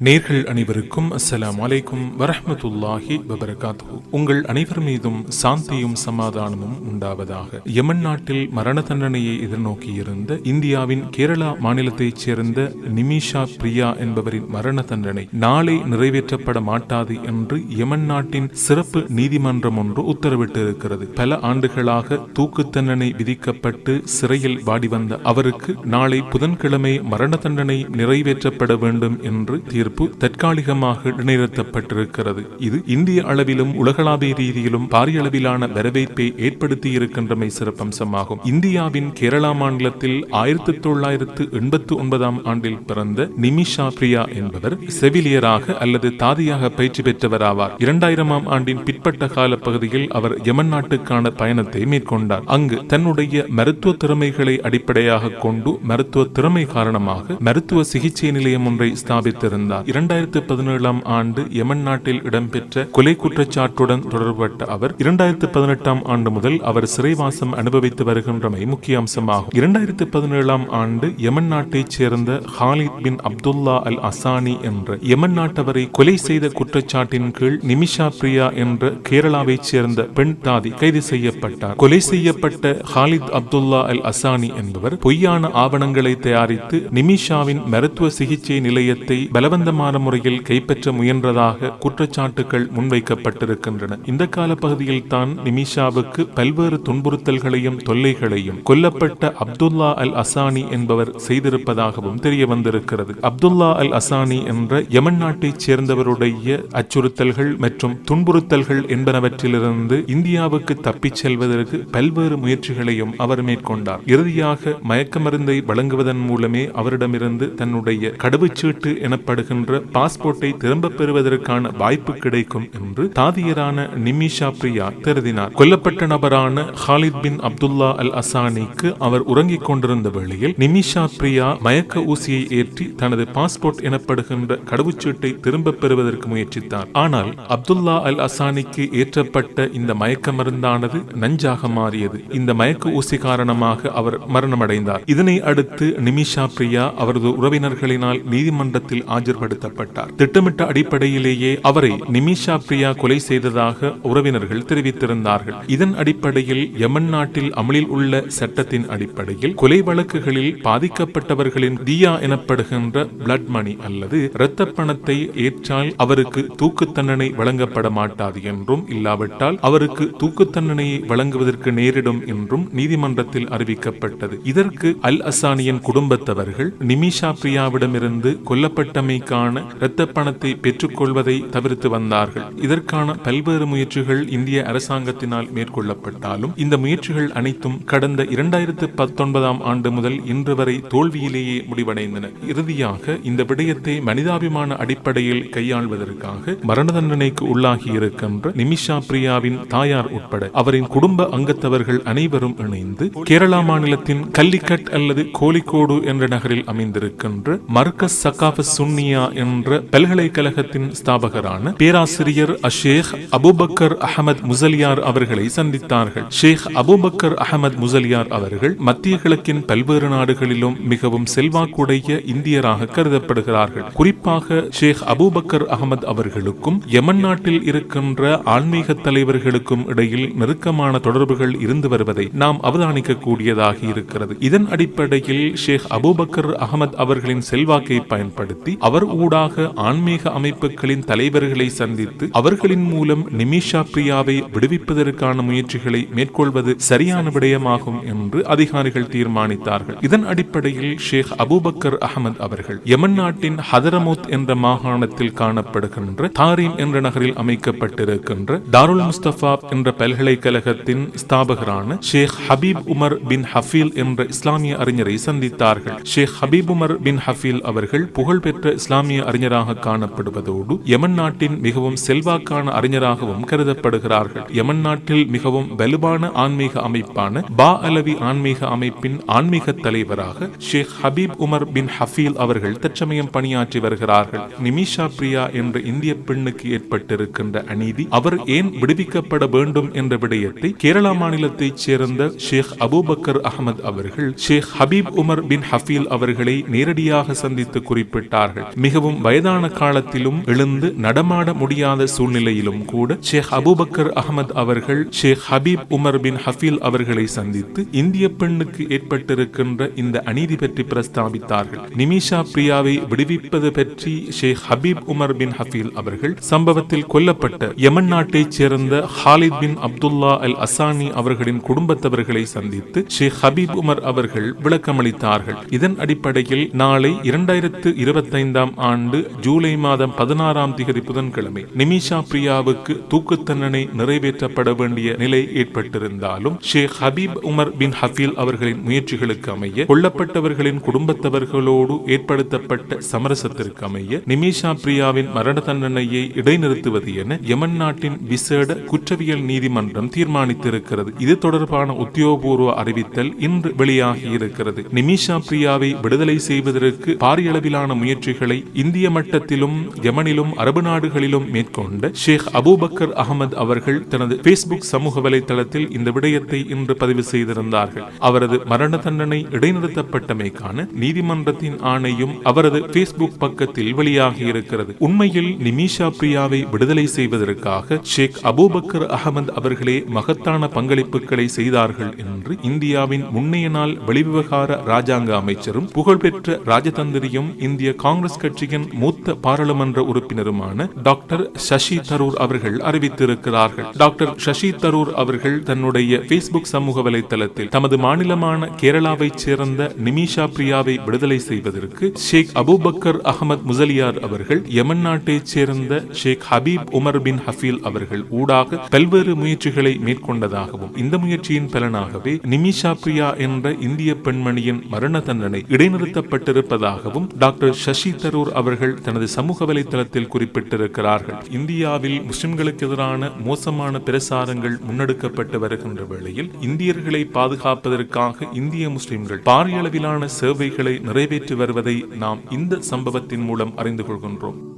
நேர்கள் அனைவருக்கும் அஸ்ஸலாம் வலைக்கும் வரஹமத்துல்லாஹி வபரகாத்து உங்கள் அனைவர் மீதும் சாந்தியும் சமாதானமும் உண்டாவதாக. யமன் நாட்டில் மரண தண்டனையை எதிர்நோக்கியிருந்த இந்தியாவின் கேரளா மாநிலத்தைச் சேர்ந்த நிமிஷா பிரியா என்பவரின் மரண தண்டனை நாளை நிறைவேற்றப்பட மாட்டாது என்று யமன் நாட்டின் சிறப்பு நீதிமன்றம் ஒன்று உத்தரவிட்டிருக்கிறது. பல ஆண்டுகளாக தூக்கு தண்டனை விதிக்கப்பட்டு சிறையில் வாடி வந்த அவருக்கு நாளை புதன்கிழமை மரண தண்டனை நிறைவேற்றப்பட வேண்டும் என்று தீர்ப்பு தற்காலிகமாக இடைநிறுத்தப்பட்டிருக்கிறது இது இந்திய அளவிலும் உலகளாவிய ரீதியிலும் பாரிய அளவிலான வரவேற்பை ஏற்படுத்தியிருக்கின்றமை சிறப்பம்சமாகும். இந்தியாவின் கேரளா மாநிலத்தில் ஆயிரத்தி தொள்ளாயிரத்து எண்பத்தி ஒன்பதாம் ஆண்டில் பிறந்த நிமிஷா பிரியா என்பவர் செவிலியராக அல்லது தாதியாக பயிற்சி பெற்றவராவார். இரண்டாயிரமாம் ஆண்டின் பிற்பட்ட கால பகுதியில் அவர் யமன் நாட்டுக்கான பயணத்தை மேற்கொண்டார். அங்கு தன்னுடைய மருத்துவ திறமைகளை அடிப்படையாக கொண்டு மருத்துவ திறமை காரணமாக மருத்துவ சிகிச்சை நிலையம் ஒன்றை ஸ்தாபித்திருந்தார். இருந்தார் இரண்டாயிரத்தி பதினேழாம் ஆண்டு யமன் நாட்டில் இடம்பெற்ற கொலை குற்றச்சாட்டுடன் தொடர்பட்ட அவர் இரண்டாயிரத்தி பதினெட்டாம் ஆண்டு முதல் அவர் சிறைவாசம் அனுபவித்து வருகின்றமை முக்கிய அம்சமாகும். இரண்டாயிரத்தி பதினேழாம் ஆண்டு யமன் நாட்டைச் சேர்ந்த Khalid bin Abdullah al Asani என்ற யமன் நாட்டவரை கொலை செய்த குற்றச்சாட்டின் கீழ் நிமிஷா பிரியா என்ற கேரளாவைச் சேர்ந்த பெண் தாதி கைது செய்யப்பட்டார். கொலை செய்யப்பட்ட ஹாலித் அப்துல்லா அல் அசானி என்பவர் பொய்யான ஆவணங்களை தயாரித்து நிமிஷாவின் மருத்துவ சிகிச்சை நிலையத்தை பலவந்த பலவந்தமான முறையில் கைப்பற்ற முயன்றதாக குற்றச்சாட்டுகள் முன்வைக்கப்பட்டிருக்கின்றன. இந்த கால பகுதியில் தான் நிமிஷாவுக்கு பல்வேறு துன்புறுத்தல்களையும் தொல்லைகளையும் கொல்லப்பட்ட அப்துல்லா அல் அசானி என்பவர் செய்திருப்பதாகவும் தெரிய வந்திருக்கிறது அப்துல்லா அல் அசானி என்ற யமன் நாட்டைச் சேர்ந்தவருடைய அச்சுறுத்தல்கள் மற்றும் துன்புறுத்தல்கள் என்பனவற்றிலிருந்து இந்தியாவுக்கு தப்பிச் செல்வதற்கு பல்வேறு முயற்சிகளையும் அவர் மேற்கொண்டார். இறுதியாக மயக்க மருந்தை வழங்குவதன் மூலமே அவரிடமிருந்து தன்னுடைய கடவுச்சீட்டு எனப்படுகின்ற பாஸ்போர்ட்டை திரும்பப் பெறுவதற்கான வாய்ப்பு கிடைக்கும் என்று தாதியரான நிமிஷா பிரியா கருதினார். கொல்லப்பட்ட நபரான ஹாலித் பின் அப்துல்லா அல் அசானிக்கு அவர் உறங்கிக் கொண்டிருந்த வேளையில் நிமிஷா பிரியா மயக்க ஊசியை ஏற்றி தனது பாஸ்போர்ட் எனப்படுகின்ற கடவுச்சீட்டை திரும்பப் பெறுவதற்கு முயற்சித்தார். ஆனால் அப்துல்லா அல் அசானிக்கு ஏற்றப்பட்ட இந்த மயக்க மருந்தானது நஞ்சாக மாறியது. இந்த மயக்க ஊசி காரணமாக அவர் மரணமடைந்தார். இதனை அடுத்து நிமிஷா பிரியா அவரது உறவினர்களினால் நீதிமன்றத்தில் ஆஜர்படுத்தப்பட்டார் திட்டமிட்ட அடிப்படையிலேயே அவரை நிமிஷா பிரியா கொலை செய்ததாக உறவினர்கள் தெரிவித்திருந்தார்கள். இதன் அடிப்படையில் யமன் நாட்டில் அமலில் உள்ள சட்டத்தின் அடிப்படையில் கொலை வழக்குகளில் பாதிக்கப்பட்டவர்களின் தியா எனப்படுகின்ற பிளட் மணி அல்லது இரத்த பணத்தை ஏற்றால் அவருக்கு தூக்கு தண்டனை வழங்கப்பட மாட்டாது என்றும் இல்லாவிட்டால் அவருக்கு தூக்கு தண்டனையை வழங்குவதற்கு நேரிடும் என்றும் நீதிமன்றத்தில் அறிவிக்கப்பட்டது. இதற்கு அல் அசானியின் குடும்பத்தவர்கள் நிமிஷா பிரியாவிடமிருந்து கொல்லப்பட்டமைக்கான இரத்த பணத்தை பெற்றுக்கொள்வதை தவிர்த்து வந்தார்கள். இதற்கான பல்வேறு முயற்சிகள் இந்திய அரசாங்கத்தினால் மேற்கொள்ளப்பட்டாலும் இந்த முயற்சிகள் அனைத்தும் கடந்த இரண்டாயிரத்து பத்தொன்பதாம் ஆண்டு முதல் இன்று வரை தோல்வியிலேயே முடிவடைந்தன. இறுதியாக இந்த விடயத்தை மனிதாபிமான அடிப்படையில் கையாள்வதற்காக மரண தண்டனைக்கு உள்ளாகி இருக்கின்ற நிமிஷா பிரியாவின் தாயார் உட்பட அவரின் குடும்ப அங்கத்தவர்கள் அனைவரும் இணைந்து கேரளா மாநிலத்தின் கல்லிக்கட் அல்லது கோழிக்கோடு என்ற நகரில் அமைந்திருக்கின்ற மர்கஸ் சகாஃப சுன்னியா என்ற பல்கலைக்கழகத்தின் ஸ்தாபகரான பேராசிரியர் அஷேக் அபுபக்கர் அகமது முசலியார் அவர்களை சந்தித்தார்கள். ஷேக் அபுபக்கர் அகமது முசலியார் அவர்கள் மத்திய கிழக்கின் பல்வேறு நாடுகளிலும் மிகவும் செல்வாக்குடைய இந்தியராக கருதப்படுகிறார்கள். குறிப்பாக ஷேக் அபுபக்கர் அகமது அவர்களுக்கும் யமன் நாட்டில் இருக்கின்ற ஆன்மீக தலைவர்களுக்கும் இடையில் நெருக்கமான தொடர்புகள் இருந்து வருவதை நாம் அவதானிக்க கூடியதாக இருக்கிறது. இதன் அடிப்படையில் ஷேக் அபுபக்கர் அகமது அவர்களின் செல்வாக்கை பயன்படுத்தி அவர் ஊடாக ஆன்மீக அமைப்புகளின் தலைவர்களை சந்தித்து அவர்களின் மூலம் நிமிஷா பிரியாவை விடுவிப்பதற்கான முயற்சிகளை மேற்கொள்வது சரியான விடயமாகும் என்று அதிகாரிகள் தீர்மானித்தார்கள். இதன் அடிப்படையில் ஷேக் அபுபக்கர் அகமது அவர்கள் யமன் நாட்டின் ஹதரமூத் என்ற மாகாணத்தில் காணப்படுகின்ற தாரீம் என்ற நகரில் அமைக்கப்பட்டிருக்கின்ற தாருல் முஸ்தபா என்ற பல்கலைக்கழகத்தின் ஸ்தாபகரான ஷேக் ஹபீப் உமர் பின் ஹஃபீல் என்ற இஸ்லாமிய அறிஞரை சந்தித்தார்கள். ஷேக் ஹபீப் உமர் பின் ஹஃபீல் அவர்கள் புகழ்பெற்ற இஸ்லாம் இஸ்லாமிய அறிஞராக காணப்படுவதோடு யமன் நாட்டின் மிகவும் செல்வாக்கான அறிஞராகவும் கருதப்படுகிறார்கள். யமன் நாட்டில் மிகவும் வலுவான ஆன்மீக அமைப்பான பா அலவி ஆன்மீக அமைப்பின் ஆன்மீக தலைவராக ஷேக் ஹபீப் உமர் பின் ஹஃபீல் அவர்கள் தற்சமயம் பணியாற்றி வருகிறார்கள். நிமிஷா பிரியா என்ற இந்திய பெண்ணுக்கு ஏற்பட்டிருக்கின்ற அநீதி அவர் ஏன் விடுவிக்கப்பட வேண்டும் என்ற விடயத்தை கேரளா மாநிலத்தைச் சேர்ந்த ஷேக் அபூபக்கர் அகமது அவர்கள் ஷேக் ஹபீப் உமர் பின் ஹஃபீல் அவர்களை நேரடியாக சந்தித்து குறிப்பிட்டார்கள். மிகவும் வயதான காலத்திலும் எழுந்து நடமாட முடியாத சூழ்நிலையிலும் கூட ஷேக் அபூபக்கர் அகமது அவர்கள் ஷேக் ஹபீப் உமர் பின் ஹஃபீல் அவர்களை சந்தித்து இந்திய பெண்ணுக்கு ஏற்பட்டிருக்கின்ற இந்த அநீதி பற்றி பிரஸ்தாபித்தார்கள். நிமிஷா பிரியாவை விடுவிப்பது பற்றி ஷேக் ஹபீப் உமர் பின் ஹஃபீல் அவர்கள் சம்பவத்தில் கொல்லப்பட்ட யமன் நாட்டைச் சேர்ந்த Khalid bin Abdullah al Asani அவர்களின் குடும்பத்தவர்களை சந்தித்து ஷேக் ஹபீப் உமர் அவர்கள் விளக்கமளித்தார்கள். இதன் அடிப்படையில் நாளை இரண்டாயிரத்து இருபத்தைந்தாம் ஆண்டு ஜூலை மாதம் பதினாறாம் தேதி புதன்கிழமை நிமிஷா பிரியாவுக்கு தூக்கு தண்டனை நிறைவேற்றப்பட வேண்டிய நிலை ஏற்பட்டிருந்தாலும் ஷேக் ஹபீப் உமர் பின் ஹபீல் அவர்களின் முயற்சிகளுக்கு அமைய கொல்லப்பட்டவர்களின் குடும்பத்தவர்களோடு ஏற்படுத்தப்பட்ட சமரசத்திற்கு அமைய நிமிஷா பிரியாவின் மரண தண்டனையை இடைநிறுத்துவது என யமன் நாட்டின் விசேட குற்றவியல் நீதிமன்றம் தீர்மானித்திருக்கிறது. இது தொடர்பான உத்தியோகபூர்வ அறிவித்தல் இன்று வெளியாகி இருக்கிறது நிமிஷா பிரியாவை விடுதலை செய்வதற்கு பாரியளவிலான முயற்சிகளை இந்திய மட்டத்திலும் யமனிலும் அரபு நாடுகளிலும் மேற்கொண்ட ஷேக் அபூபக்கர் அகமது அவர்கள் தனது பேஸ்புக் சமூக வலைதளத்தில் இந்த விடயத்தை இன்று பதிவு செய்திருந்தார்கள். அவரது மரண தண்டனை இடைநிறுத்தப்பட்டமைக்கான நீதிமன்றத்தின் ஆணையும் அவரது பேஸ்புக் பக்கத்தில் வெளியாகி இருக்கிறது. உண்மையில் நிமிஷா பிரியாவை விடுதலை செய்வதற்காக ஷேக் அபூபக்கர் அகமது அவர்களே மகத்தான பங்களிப்புகளை செய்தார்கள் என்று இந்தியாவின் முன்னைய நாள் வெளிவிவகார ராஜாங்க அமைச்சரும் புகழ்பெற்ற ராஜதந்திரியும் இந்திய காங்கிரஸ் கட்சி கட்சியின் மூத்த பாராளுமன்ற உறுப்பினருமான டாக்டர் சசி தரூர் அவர்கள் அறிவித்திருக்கிறார்கள். டாக்டர் சசி தரூர் அவர்கள் தன்னுடைய பேஸ்புக் சமூக வலைதளத்தில் தமது மாநிலமான கேரளாவைச் சேர்ந்த நிமிஷா பிரியாவை விடுதலை செய்வதற்கு ஷேக் அபூபக்கர் அகமது முசலியார் அவர்கள் யமன் நாட்டைச் சேர்ந்த ஷேக் ஹபீப் உமர் பின் ஹஃபீல் அவர்கள் ஊடாக பல்வேறு முயற்சிகளை மேற்கொண்டதாகவும் இந்த முயற்சியின் பலனாகவே நிமிஷா பிரியா என்ற இந்திய பெண்மணியின் மரண தண்டனை இடைநிறுத்தப்பட்டிருப்பதாகவும் டாக்டர் சசி தரூர் அவர்கள் தனது சமூக வலைதளத்தில் குறிப்பிட்டிருக்கிறார்கள். இந்தியாவில் முஸ்லிம்களுக்கு எதிரான மோசமான பிரசாரங்கள் முன்னெடுக்கப்பட்டு வருகின்ற வேளையில் இந்தியர்களை பாதுகாப்பதற்காக இந்திய முஸ்லிம்கள் பாரியளவிலான சேவைகளை நிறைவேற்றி வருவதை நாம் இந்த சம்பவத்தின் மூலம் அறிந்து கொள்கின்றோம்.